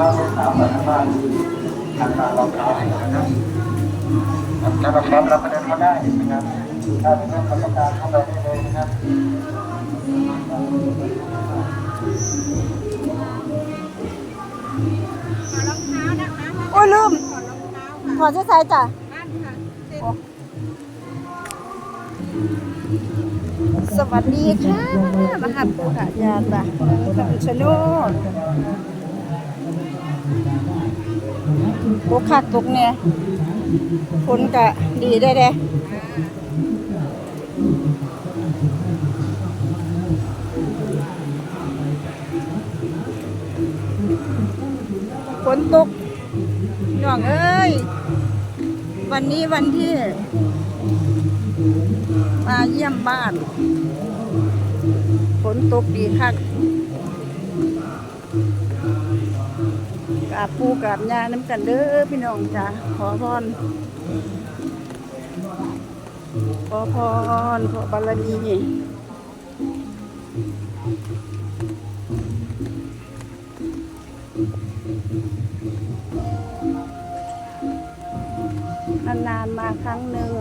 ท้าเมตตาปัตตาทางการรองเท้านะครับถ้าเราพร้อมรับประเด็นเขาได้นะครับถ้าเป็นเรื่องกรรมการเข้าไปได้เลยนะครับโอ้ยลืมถอดเสื้อใส่จ้ะสวัสดีค่ะมาหับปูขายาจ้ะคำชะโนด ปูคักตุกเนี่ยฝนกะดีได้เด้ฝนตกน้องเอ้ย วันนี้วันที่ มาเยี่ยมบ้าน ฝนตกดีคักก ราบปูกราบยาน้ำกันเด้อพี่น้องจ้ะขอพร ขอพร ขอบารมีนานๆมาครั้งหนึ่ง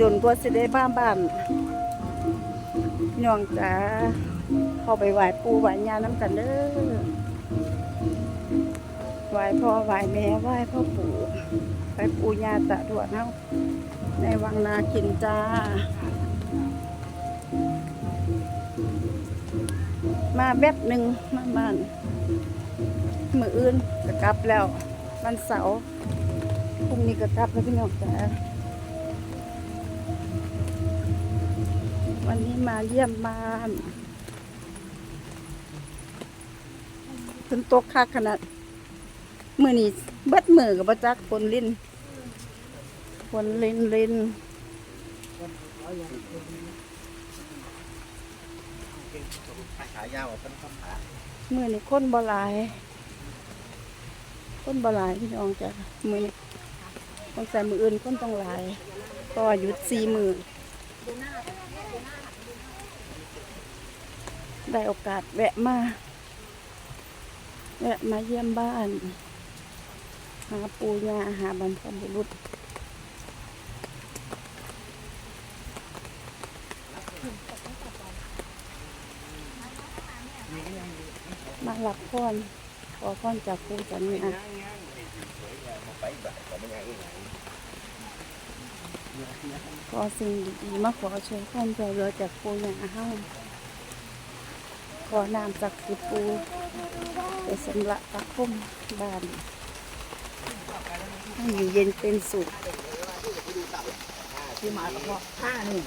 ดนๆก็สิได้บ้านบ้านน้องจ๋า เข้าไปไหว้ปู่ไหว้ย่าน้ำกันเด้อไหว้พ่อไหว้แม่ไหว้พ่อปู่ไหว้ปู่ย่าตะทวดเฮาในวังนาคินจ้า มาแวบหนึ่งมาบ้านมืออื่นก็กลับแล้ววันเสาร์พรุ่งนี้ก็กลับแล้วพี่น้องจ๋าวันนี้มาเยี่ยมบ้าน ฝนตกคักขนาดมือนี้เบิดมือกับประจักฝนลินฝนลินลินขายาวเป็นข้าวขามือนี้คนบลายคนบลายพี่น้องจ้ะมือนี้ต้องใส่มืออื่นคนต้องหลายก็หยุดสี่มือได้โอกาสแวะมา แวะมาเยี่ยมบ้าน หาปูยาหาบรรพบุรุษมาหลับพรขอพรจากปูจันนี่อะขอสิ่งดีๆมาขอช่วยความช่วยเหลือจากปูยาเฮา ขอนามจากสิปูไปสำระปักพุ่มบ้านให้อยู่เย็นเป็นสุขที่มาเฉพาะห้าหนึ่ง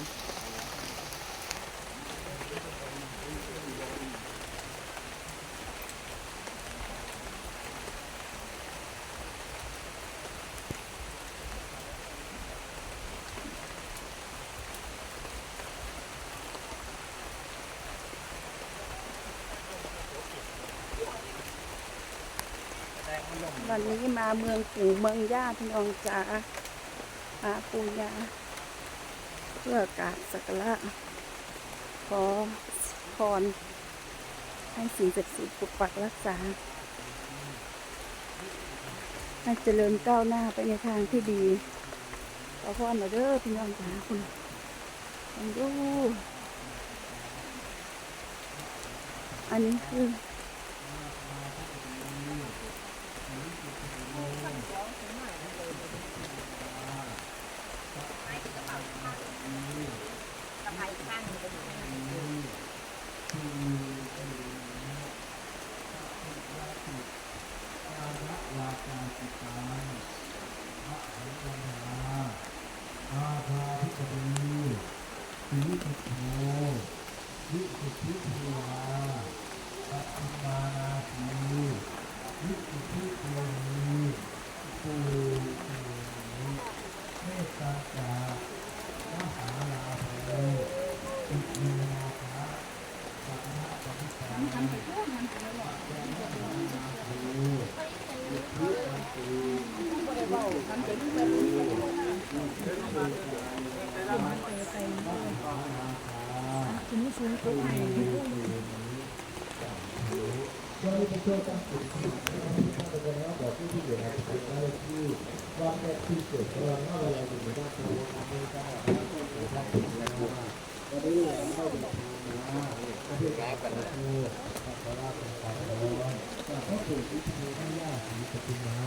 วันนี้มาเมืองปู่เมืองย่าพี่น้องจ๋ามาปูยาเพื่อกราบสักการะขอพรให้สิ่งศักดิ์สิทธิ์ปกปักรักษาให้เจริญก้าวหน้าไปในทางที่ดีขอพรมาเด้อพี่น้องจ๋าคุณดูอันนี้คือ สีสุโธวิสุทธิเทวาปัจจิมานาสีวิสุทธิเทวีปูเทวีเมตตาจามหาลาโภอิมินาภะสัมมาสัมพุทธาคุณผู้ชมก็ไป วันนี้เป็นช่วงตั้งจิตที่ข้าพเจ้าแล้วบอกผู้ที่อยู่ในภายในที่วันแรกที่เกิดเราเมื่อเวลาอยู่ในบ้านตัวอเมริกาหรือท่านถึงแล้วว่าวันนี้เราเข้าไปทำงานประเทศไทยกันนะคือพระราชการร้อนแต่ก็ถูกวิธีไม่ยากสีปฏิมา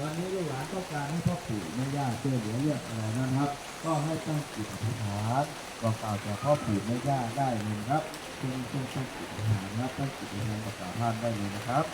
วันนี้ลูกหลานต้องการให้พ่อปู่แม่ย่าช่วยเหลือเรื่องอะไรนะครับ ก็ให้ตั้งจิตอธิษฐานบอกกล่าวแก่พ่อปู่แม่ย่าได้เลยครับเชิญเชิญตั้งจิตอธิษฐานนะครับตั้งจิตอธิษฐานบอกกล่าวท่านได้เลยนะครับ